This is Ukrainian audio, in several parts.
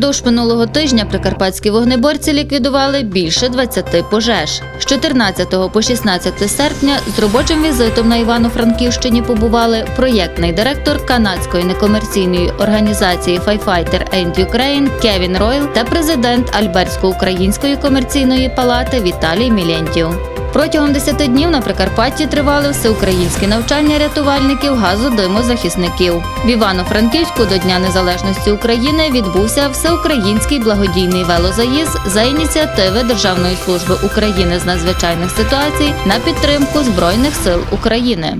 Упродовж минулого тижня прикарпатські вогнеборці ліквідували більше 20 пожеж. З 14 по 16 серпня з робочим візитом на Івано-Франківщині побували проєктний директор канадської некомерційної організації Firefighter End Ukraine Кевін Ройл та президент Альбертсько-української комерційної палати Віталій Мілєнтів. Протягом 10 днів на Прикарпатті тривали всеукраїнські навчання рятувальників газодимозахисників. В Івано-Франківську до Дня Незалежності України відбувся всеукраїнський благодійний велозаїзд за ініціативи Державної служби України з надзвичайних ситуацій на підтримку Збройних сил України.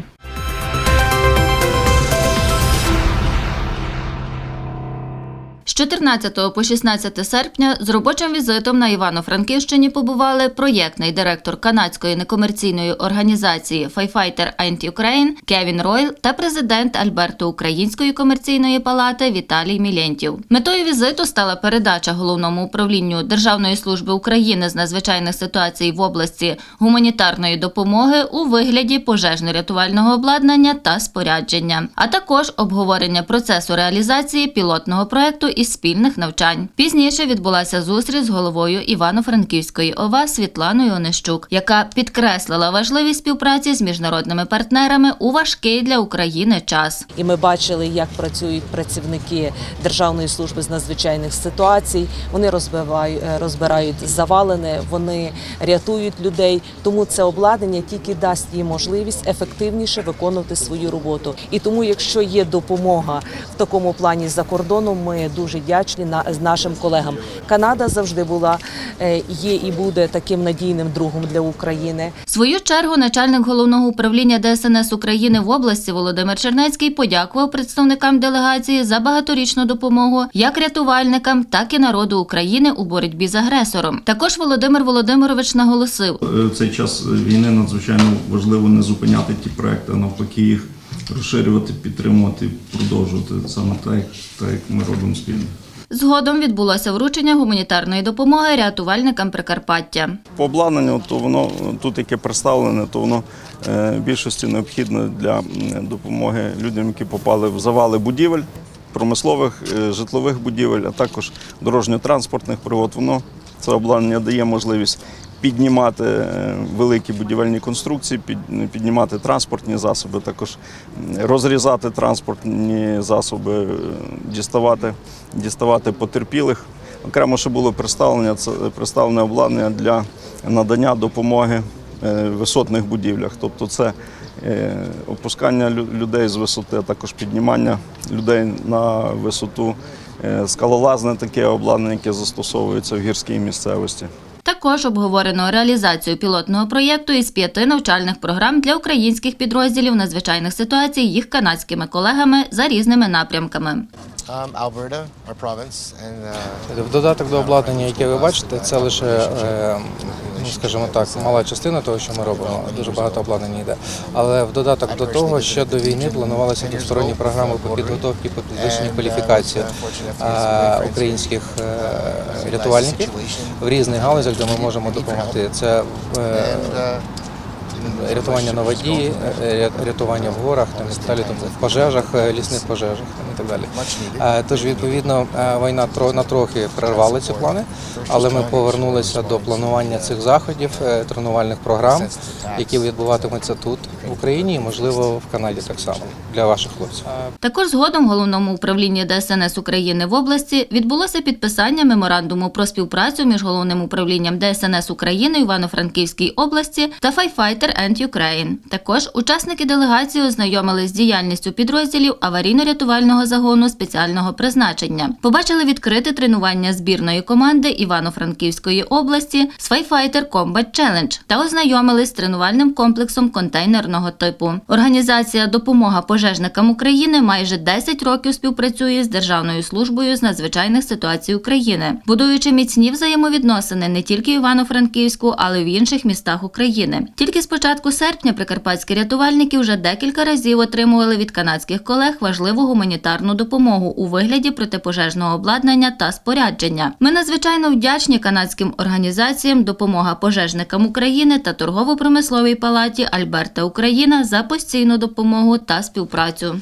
14 по 16 серпня з робочим візитом на Івано-Франківщині побували проєктний директор канадської некомерційної організації Firefighter End Ukraine Кевін Ройл та президент Альберто-Української комерційної палати Віталій Мілєнтів. Метою візиту стала передача головному управлінню Державної служби України з надзвичайних ситуацій в області гуманітарної допомоги у вигляді пожежно-рятувального обладнання та спорядження, а також обговорення процесу реалізації пілотного проекту із спільних навчань. Пізніше відбулася зустріч з головою Івано-Франківської ОВА Світланою Онищук, яка підкреслила важливість співпраці з міжнародними партнерами у важкий для України час. І ми бачили, як працюють працівники Державної служби з надзвичайних ситуацій. Вони розбивають, е, розбирають завалене, вони рятують людей. Тому це обладнання тільки дасть їм можливість ефективніше виконувати свою роботу. І тому, якщо є допомога в такому плані за кордоном, ми дуже вдячні на з нашим колегам. Канада завжди була, е, є і буде таким надійним другом для України. В свою чергу начальник головного управління ДСНС України в області Володимир Чернецький подякував представникам делегації за багаторічну допомогу як рятувальникам, так і народу України у боротьбі з агресором. Також Володимир Володимирович наголосив, Е, цей час війни надзвичайно важливо не зупиняти ті проекти, а навпаки їх розширювати, підтримувати, продовжувати саме так, так як ми робимо спільно. згодом відбулося вручення гуманітарної допомоги рятувальникам Прикарпаття. По обладнанню, то воно тут яке представлене, то воно е, в більшості необхідне для допомоги людям, які попали в завали будівель, промислових, е, житлових будівель, а також дорожньо-транспортних пригод. Воно це обладнання дає можливість піднімати е, великі будівельні конструкції, піднімати транспортні засоби, також розрізати транспортні засоби, е, діставати, діставати потерпілих. Окремо ще було представлення це представлене обладнання для надання допомоги е, в висотних будівлях. Тобто це е, опускання людей з висоти, а також піднімання людей на висоту, е, скалолазне таке обладнання, яке застосовується в гірській місцевості. Також обговорено реалізацію пілотного проєкту із п'яти навчальних програм для українських підрозділів надзвичайних ситуацій їх канадськими колегами за різними напрямками. Um, uh, В додаток до обладнання, яке ви бачите, це лише, е, ну скажімо так, мала частина того, що ми робимо. Дуже багато обладнання йде. Але в додаток до того, ще до війни планувалися двосторонні програми по підготовці по підвищенню кваліфікації українських е, рятувальників в різних галузях, де ми можемо допомогти. Це е, рятування на воді, е, рятування в горах там, далі, тобто в пожежах, е, лісних пожежах там, і так далі. Е, Тож, відповідно, е, війна на трохи перервала ці плани, але ми повернулися до планування цих заходів, е, тренувальних програм, які відбуватимуться тут, в Україні, і, можливо, в Канаді так само для ваших хлопців. Також згодом головному управлінні ДСНС України в області відбулося підписання меморандуму про співпрацю між головним управлінням ДСНС України Івано-Франківській області та Firefighter End Ukraine. Також учасники делегації ознайомились з діяльністю підрозділів аварійно-рятувального загону спеціального призначення. Побачили відкрите тренування збірної команди Івано-Франківської області Firefighter Combat Challenge та ознайомились з тренувальним комплексом контейнерного типу. Організація Допомога пожежникам України майже 10 років співпрацює з Державною службою з надзвичайних ситуацій України, будуючи міцні взаємовідносини не тільки Івано-Франківську, але й в інших містах України. Тільки з початку серпня прикарпатські рятувальники вже декілька разів отримували від канадських колег важливу гуманітарну допомогу у вигляді протипожежного обладнання та спорядження. Ми надзвичайно вдячні канадським організаціям Допомога пожежникам України та торгово-промисловій палаті Альберта Україна за постійну допомогу та співпрацю.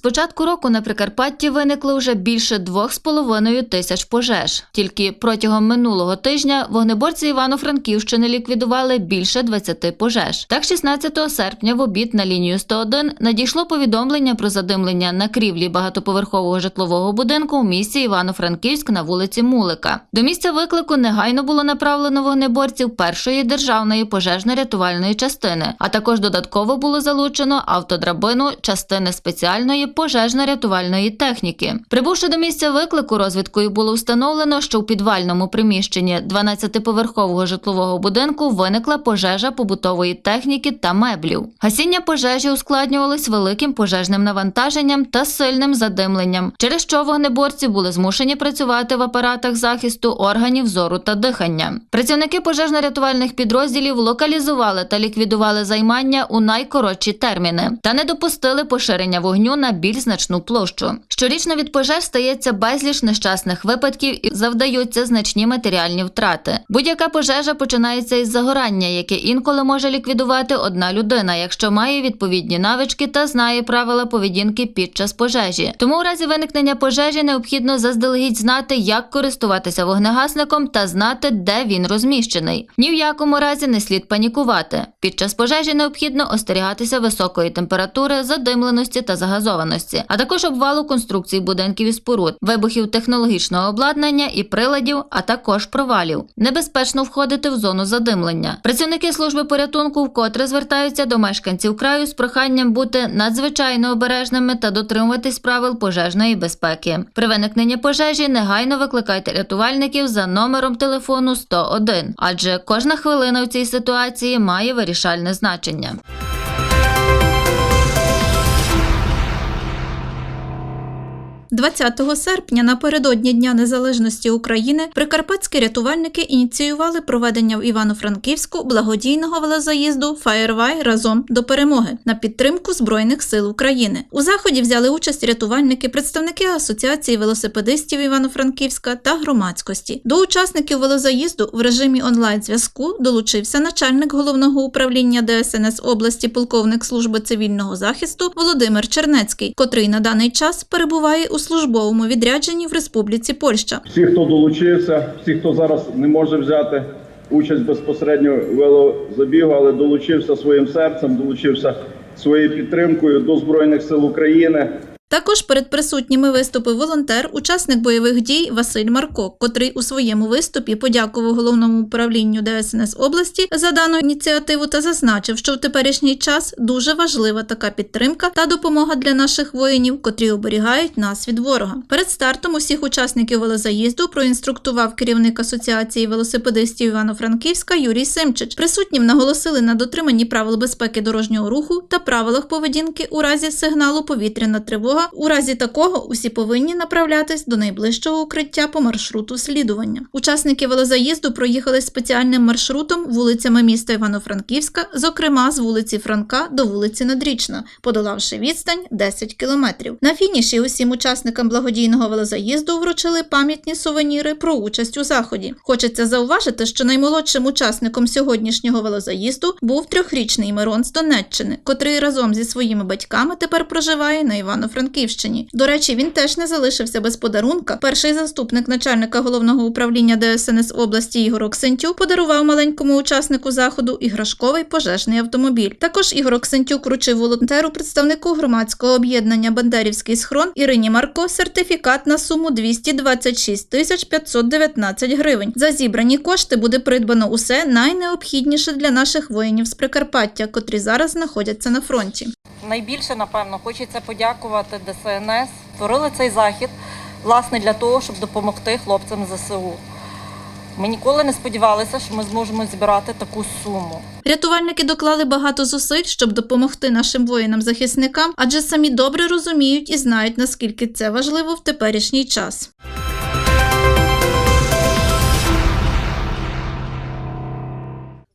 Початку року на Прикарпатті виникло вже більше 2,5 тисяч пожеж. Тільки протягом минулого тижня вогнеборці Івано-Франківщини ліквідували більше 20 пожеж. Так, 16 серпня в обід на лінію 101 надійшло повідомлення про задимлення на крівлі багатоповерхового житлового будинку у місті Івано-Франківськ на вулиці Мулика. До місця виклику негайно було направлено вогнеборців першої державної пожежно-рятувальної частини, а також додатково було залучено автодрабину частини спеціальної пожежно-рятувальної техніки. Прибувши до місця виклику, розвідкою було встановлено, що у підвальному приміщенні 12-поверхового житлового будинку виникла пожежа побутової техніки та меблів. Гасіння пожежі ускладнювалось великим пожежним навантаженням та сильним задимленням, через що вогнеборці були змушені працювати в апаратах захисту органів зору та дихання. Працівники пожежно-рятувальних підрозділів локалізували та ліквідували займання у найкоротші терміни та не допустили поширення вогню на більш значну площу. Щорічно від пожеж стається безліч нещасних випадків і завдаються значні матеріальні втрати. Будь-яка пожежа починається із загорання, яке інколи може ліквідувати одна людина, якщо має відповідні навички та знає правила поведінки під час пожежі. Тому у разі виникнення пожежі необхідно заздалегідь знати, як користуватися вогнегасником та знати, де він розміщений. Ні в якому разі не слід панікувати. Під час пожежі необхідно остерігатися високої температури, задимленості та загазованості, а також обвалу конструкцій будинків і споруд, вибухів технологічного обладнання і приладів, а також провалів. Небезпечно входити в зону задимлення. Працівники служби порятунку вкотре звертаються до мешканців краю з проханням бути надзвичайно обережними та дотримуватись правил пожежної безпеки. При виникненні пожежі негайно викликайте рятувальників за номером телефону 101, адже кожна хвилина у цій ситуації має вирішальне значення. – 20 серпня напередодні Дня Незалежності України прикарпатські рятувальники ініціювали проведення в Івано-Франківську благодійного велозаїзду «Фаєрвай разом до перемоги на підтримку Збройних сил України. У заході взяли участь рятувальники, представники Асоціації велосипедистів Івано-Франківська та громадськості. До учасників велозаїзду в режимі онлайн-зв'язку долучився начальник головного управління ДСНС області, полковник служби цивільного захисту Володимир Чернецький, котрий на даний час перебуває у службовому відрядженні в Республіці Польща. всі, хто долучився, всі, хто зараз не може взяти участь безпосередньо в велозабігу, але долучився своїм серцем, долучився своєю підтримкою до Збройних сил України. Також перед присутніми виступив волонтер, учасник бойових дій Василь Марко, котрий у своєму виступі подякував головному управлінню ДСНС області за дану ініціативу та зазначив, що в теперішній час дуже важлива така підтримка та допомога для наших воїнів, котрі оберігають нас від ворога. Перед стартом усіх учасників велозаїзду проінструктував керівник асоціації велосипедистів Івано-Франківська Юрій Симчич. Присутнім наголосили на дотриманні правил безпеки дорожнього руху та правилах поведінки у разі сигналу повітряна тривога. У разі такого усі повинні направлятись до найближчого укриття по маршруту слідування. Учасники велозаїзду проїхали спеціальним маршрутом вулицями міста Івано-Франківська, зокрема з вулиці Франка до вулиці Надрічна, подолавши відстань 10 кілометрів. На фініші усім учасникам благодійного велозаїзду вручили пам'ятні сувеніри про участь у заході. Хочеться зауважити, що наймолодшим учасником сьогоднішнього велозаїзду був трьохрічний Мирон з Донеччини, котрий разом зі своїми батьками тепер проживає на Івано-Франківщині. До речі, він теж не залишився без подарунка. Перший заступник начальника головного управління ДСНС області Ігор Оксентюк подарував маленькому учаснику заходу іграшковий пожежний автомобіль. Також Ігор Оксентюк вручив волонтеру представнику громадського об'єднання Бандерівський схрон Ірині Марко сертифікат на суму 226 тисяч 519 гривень. За зібрані кошти буде придбано усе найнеобхідніше для наших воїнів з Прикарпаття, котрі зараз знаходяться на фронті. Найбільше, напевно, хочеться подякувати ДСНС. Створили цей захід власне для того, щоб допомогти хлопцям ЗСУ. Ми ніколи не сподівалися, що ми зможемо зібрати таку суму. Рятувальники доклали багато зусиль, щоб допомогти нашим воїнам-захисникам, адже самі добре розуміють і знають, наскільки це важливо в теперішній час.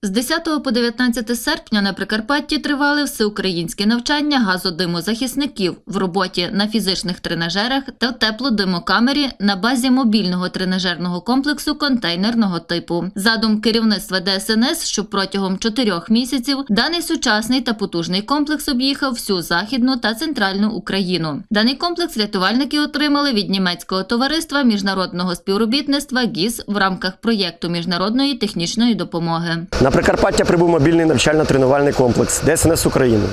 З 10 по 19 серпня на Прикарпатті тривали всеукраїнські навчання газодимозахисників в роботі на фізичних тренажерах та теплодимокамері на базі мобільного тренажерного комплексу контейнерного типу. Задум керівництва ДСНС, що протягом чотирьох місяців даний сучасний та потужний комплекс об'їхав всю західну та центральну Україну. Даний комплекс рятувальники отримали від німецького товариства міжнародного співробітництва ГІС в рамках проєкту міжнародної технічної допомоги. Прикарпаття прибув мобільний навчально-тренувальний комплекс ДСНС України.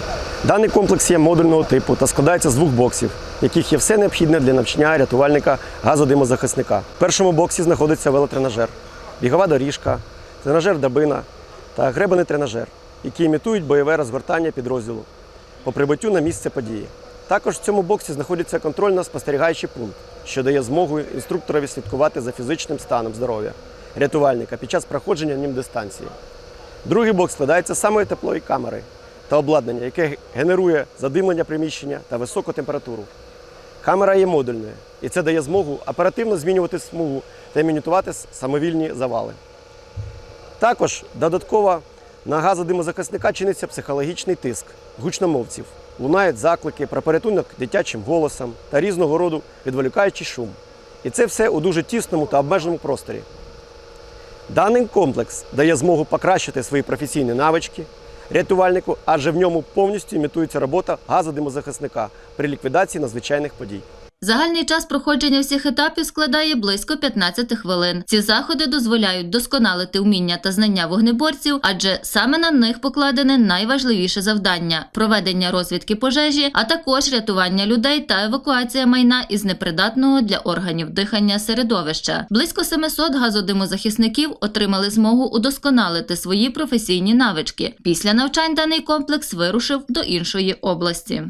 Даний комплекс є модульного типу та складається з двох боксів, в яких є все необхідне для навчання рятувальника газодимозахисника. В першому боксі знаходиться велотренажер, бігова доріжка, тренажер драбина та гребаний тренажер, які імітують бойове розгортання підрозділу по прибуттю на місце події. Також в цьому боксі знаходиться контрольно-спостерігаючий пункт, що дає змогу інструкторові слідкувати за фізичним станом здоров'я рятувальника під час проходження ним дистанції. Другий бокс складається з самої теплої камери та обладнання, яке генерує задимлення приміщення та високу температуру. Камера є модульною, і це дає змогу оперативно змінювати смугу та імітувати самовільні завали. Також додатково на газодимозахисника чиниться психологічний тиск гучномовців. Лунають заклики про порятунок дитячим голосом та різного роду відволікаючий шум. І це все у дуже тісному та обмеженому просторі. Даний комплекс дає змогу покращити свої професійні навички рятувальнику, адже в ньому повністю імітується робота газодимозахисника при ліквідації надзвичайних подій. Загальний час проходження всіх етапів складає близько 15 хвилин. Ці заходи дозволяють досконалити вміння та знання вогнеборців, адже саме на них покладене найважливіше завдання проведення розвідки пожежі, а також рятування людей та евакуація майна із непридатного для органів дихання середовища. Близько 700 газодимозахисників отримали змогу удосконалити свої професійні навички. Після навчань даний комплекс вирушив до іншої області.